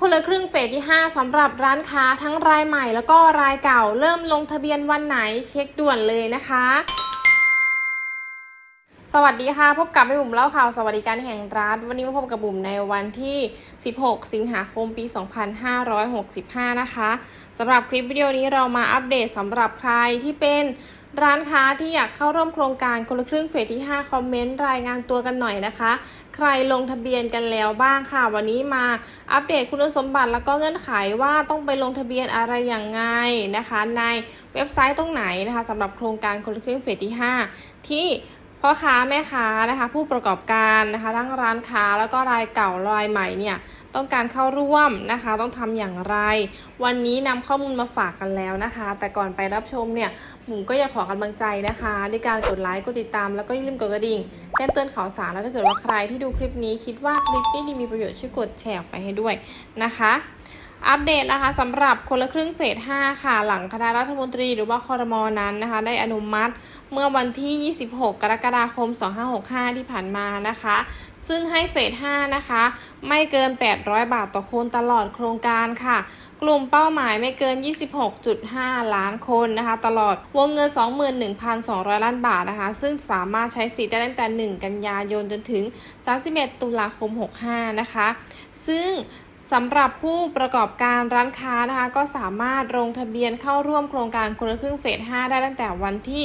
คนละครึ่งเฟสที่ 5สำหรับร้านค้าทั้งรายใหม่แล้วก็รายเก่า เริ่มลงทะเบียนวันไหนเช็คด่วนเลยนะคะ สวัสดีค่ะ พบกับแม่บุ๋มเล่าข่าวสวัสดิการแห่งรัฐ วันนี้มาพบกับบุ๋มในวันที่ 16 สิงหาคมปี 2565 นะคะสำหรับคลิปวิดีโอนี้เรามาอัปเดตสำหรับใครที่เป็น ร้านค้าที่อยากเข้าร่วมโครงการคนละครึ่งเฟสที่ 5 คอมเมนต์รายงานตัวกันหน่อยนะคะ ใครลงทะเบียนกันแล้วบ้างค่ะ วันนี้มาอัปเดตคุณสมบัติแล้วก็เงื่อนไขว่าต้องไปลงทะเบียนอะไรอย่างไงนะคะ ในเว็บไซต์ตรงไหนนะคะสำหรับโครงการคนละครึ่งเฟสที่ 5 ที่ พ่อค้าแม่ค้านะคะผู้ประกอบการนะคะทั้งร้านค้าแล้วก็รายเก่ารายใหม่เนี่ยต้องการเข้าร่วมนะคะต้องทำอย่างไร วันนี้นำข้อมูลมาฝากกันแล้วนะคะ แต่ก่อนไปรับชมเนี่ยหมูก็อยากขอกำลังใจนะคะด้วยการกดไลค์กดติดตาม แล้วก็อย่าลืมกดกระดิ่งแจ้งเตือนข่าวสารแล้วถ้าเกิดว่าใครที่ดูคลิปนี้คิดว่าคลิปนี้ดีมีประโยชน์ช่วยกดแชร์ไปให้ด้วยนะคะ อัปเดตนะคะสำหรับคนละครึ่งเฟส 5 ค่ะ หลังคณะรัฐมนตรีหรือว่าคอรมอนั้นนะคะ ได้อนุมัติเมื่อวันที่ 26 กรกฎาคม 2565 ที่ผ่านมานะคะ ซึ่งให้เฟส 5 นะคะ ไม่เกิน 800 บาทต่อคนตลอดโครงการค่ะ กลุ่มเป้าหมายไม่เกิน 26.5 ล้านคนนะคะ ตลอดวงเงิน 21,200 ล้านบาทนะคะ ซึ่งสามารถใช้สิทธิ์ได้ตั้งแต่ 1 กันยายนจนถึง 31 ตุลาคม 65 นะคะ ซึ่ง สำหรับผู้ประกอบการร้านค้านะคะ ก็สามารถลงทะเบียนเข้าร่วมโครงการคนละครึ่งเฟส 5 ได้ตั้งแต่วันที่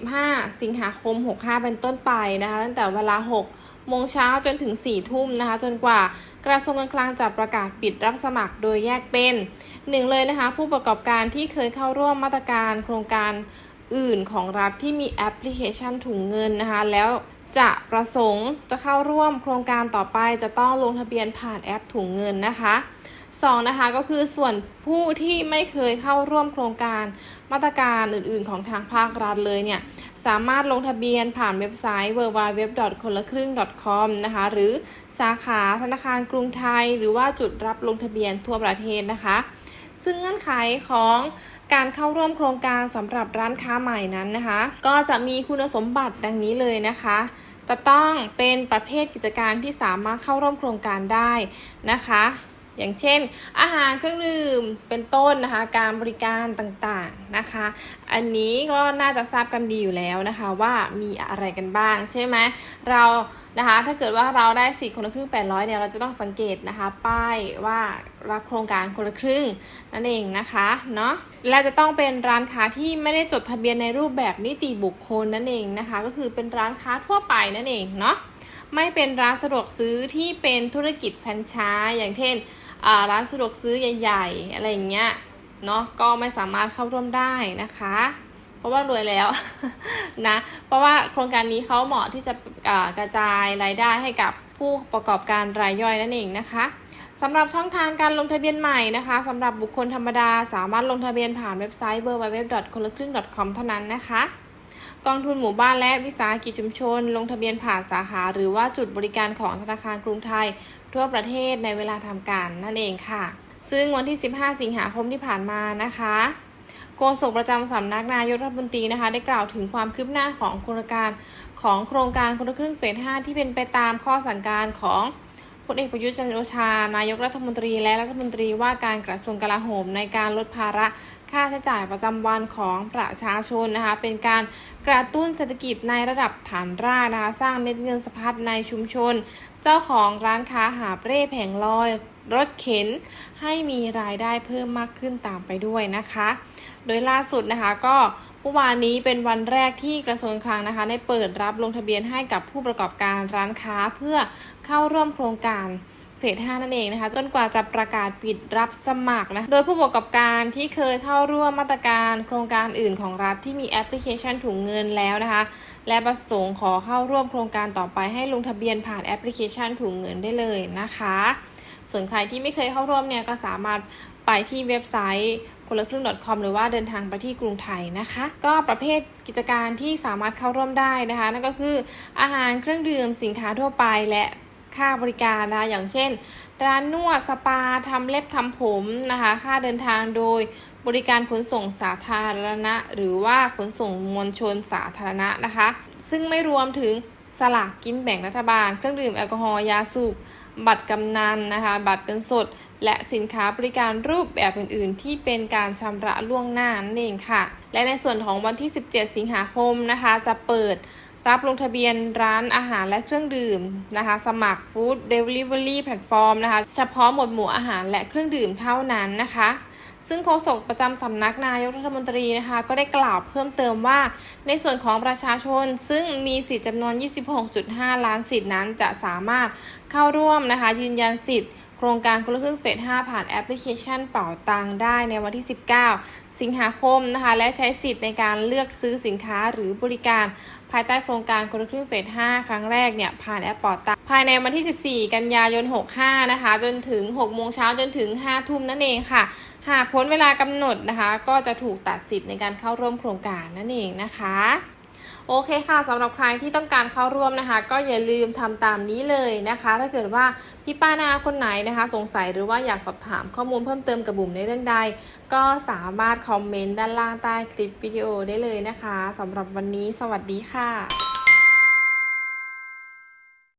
15 สิงหาคม 65 เป็นต้นไปนะคะ ตั้งแต่เวลา 6 โมงเช้าจนถึง 4 ทุ่มนะคะ จนกว่ากระทรวงการคลังจะประกาศปิดรับสมัครโดยแยกเป็นหนึ่งเลยนะคะ ผู้ประกอบการที่เคยเข้าร่วมมาตรการโครงการอื่นของรัฐที่มีแอปพลิเคชันถุงเงินนะคะ แล้ว จะประสงค์จะเข้าร่วมโครงการต่อไปจะต้องลงทะเบียนผ่านแอปถุงเงินนะคะสองนะคะก็คือส่วนผู้ที่ไม่เคยเข้าร่วมโครงการมาตรการอื่น ๆ ของทางภาครัฐเลยเนี่ย สามารถลงทะเบียนผ่านเว็บไซต์ www. คนละครึ่ง .com นะคะหรือสาขาธนาคารกรุงไทย หรือว่าจุดรับลงทะเบียนทั่วประเทศนะคะ ซึ่งเงื่อนไขของ การเข้าร่วมโครงการสำหรับร้านค้าใหม่นั้นนะคะ ก็จะมีคุณสมบัติดังนี้เลยนะคะจะต้องเป็นประเภทกิจการที่สามารถเข้าร่วมโครงการได้นะคะ อย่างเช่น อาหารเครื่องดื่มเป็นต้นนะคะ การบริการต่างๆนะคะ อันนี้ก็น่าจะทราบกันดีอยู่แล้วนะคะ ว่ามีอะไรกันบ้างใช่ไหมเรานะคะถ้าเกิดว่าเราได้สิทธิ์คนละครึ่ง 800เนี่ยเราจะต้องสังเกตนะคะ ป้ายว่ารับโครงการคนละครึ่งนั่นเองนะคะเนาะและจะต้องเป็นร้านค้าที่ไม่ได้จดทะเบียนในรูปแบบนิติบุคคลนั่นเองนะคะ ก็คือเป็นร้านค้าทั่วไปนั่นเองเนาะไม่เป็นร้านสะดวกซื้อที่เป็นธุรกิจแฟรนไชส์อย่างเช่น ร้านสะดวกซื้อใหญ่ ๆ อะไรอย่างเงี้ยเนาะก็ไม่สามารถเข้าร่วมได้นะคะ เพราะว่ารวยแล้วนะเพราะว่าโครงการนี้เขาเหมาะที่จะกระจายรายได้ให้กับผู้ประกอบการรายย่อยนั่นเองนะคะสำหรับช่องทางการลงทะเบียนใหม่นะคะสำหรับบุคคลธรรมดาสามารถลงทะเบียนผ่านเว็บไซต์ www. คนละครึ่ง .com เท่านั้นนะคะ กองทุนหมู่บ้านและวิสาหกิจชุมชน ลงทะเบียนผ่านสาขา หรือว่าจุดบริการของธนาคารกรุงไทย ทั่วประเทศในเวลาทำการนั่นเองค่ะ ซึ่งวันที่ 15 สิงหาคมที่ผ่านมานะคะโฆษกประจำสำนักนายกรัฐมนตรีนะคะ ได้กล่าวถึงความคืบหน้าของโครงการของโครงการคนละครึ่งเฟส 5 ที่เป็นไปตามข้อสั่งการของพลเอกประยุทธ์จันทร์โอชา นายกรัฐมนตรีและรัฐมนตรีว่าการกระทรวงกลาโหมในการลดภาระ ค่าใช้จ่ายประจำวันของประชาชนนะคะ เป็นการกระตุ้นเศรษฐกิจในระดับฐานรากนะคะ สร้างเม็ดเงินสะพัดในชุมชน เจ้าของร้านค้าหาเร่แผงลอย รถเข็น ให้มีรายได้เพิ่มมากขึ้นตามไปด้วยนะคะ โดยล่าสุดนะคะก็เมื่อวานนี้เป็นวันแรกที่กระทรวงคลังนะคะ ได้เปิดรับลงทะเบียนให้กับผู้ประกอบการร้านค้าเพื่อเข้าร่วมโครงการ เฟส 5 นั่นเองนะคะ จนกว่าจะประกาศปิดรับสมัครนะ โดยผู้ประกอบการที่เคยเข้าร่วมมาตรการโครงการอื่นของรัฐที่มีแอปพลิเคชันถุงเงินแล้วนะคะ และประสงค์ขอเข้าร่วมโครงการต่อไปให้ลงทะเบียนผ่านแอปพลิเคชันถุงเงินได้เลยนะคะ ส่วนใครที่ไม่เคยเข้าร่วมเนี่ยก็สามารถไปที่เว็บไซต์คนละครึ่ง .com หรือว่าเดินทางไปที่กรุงไทยนะคะ ก็ประเภทกิจการที่สามารถเข้าร่วมได้นะคะ นั่นก็คืออาหารเครื่องดื่มสินค้าทั่วไปและ ค่าบริการนะคะอย่างเช่น ร้านนวดสปาทำเล็บทำผมนะคะค่าเดินทางโดยบริการขนส่งสาธารณะ หรือว่าขนส่งมวลชนสาธารณะนะคะ ซึ่งไม่รวมถึงสลากกินแบ่งรัฐบาล เครื่องดื่มแอลกอฮอล์ยาสูบบัตรกำนันนะคะบัตรเงินสด และสินค้าบริการรูปแบบอื่น ๆ ที่เป็นการชำระล่วงหน้านั่นเองค่ะ และในส่วนของวันที่ 17 สิงหาคมนะคะ จะเปิด รับลงทะเบียนร้านอาหารและเครื่องดื่มนะคะ สมัครฟู้ดเดลิเวอรี่แพลตฟอร์มนะคะ เฉพาะหมวดหมู่อาหารและเครื่องดื่มเท่านั้นนะคะ ซึ่งโฆษกประจำสำนักนายกรัฐมนตรีนะคะ ก็ได้กล่าวเพิ่มเติมว่า ในส่วนของประชาชน ซึ่งมีสิทธิ์จำนวน 26.5 ล้านสิทธินั้นจะสามารถเข้าร่วมนะคะ ยืนยันสิทธิ์ โครงการคนละครึ่งเฟส 5 ผ่านแอปพลิเคชันเป่าตังได้ในวันที่ 19 สิงหาคมนะคะและใช้สิทธิ์ในการเลือกซื้อสินค้าหรือบริการภายใต้โครงการคนละครึ่งเฟส 5 ครั้งแรกเนี่ยผ่านแอปเป่าตังภายในวันที่ 14 กันยายน 65 นะคะ จนถึง 6 โมงเช้าจนถึง 5 ทุ่มนั่นเองค่ะ หากพ้นเวลากำหนดนะคะ ก็จะถูกตัดสิทธิ์ในการเข้าร่วมโครงการนั่นเองนะคะ โอเคค่ะสำหรับใครที่ต้องการเข้าร่วมนะคะ ก็อย่าลืมทำตามนี้เลยนะคะ ถ้าเกิดว่าพี่ป้านาคนไหนนะคะ สงสัยหรือว่าอยากสอบถามข้อมูลเพิ่มเติมกับบุ๋มในเรื่องใด ก็สามารถคอมเมนต์ด้านล่างใต้คลิปวิดีโอได้เลยนะคะสำหรับวันนี้สวัสดีค่ะ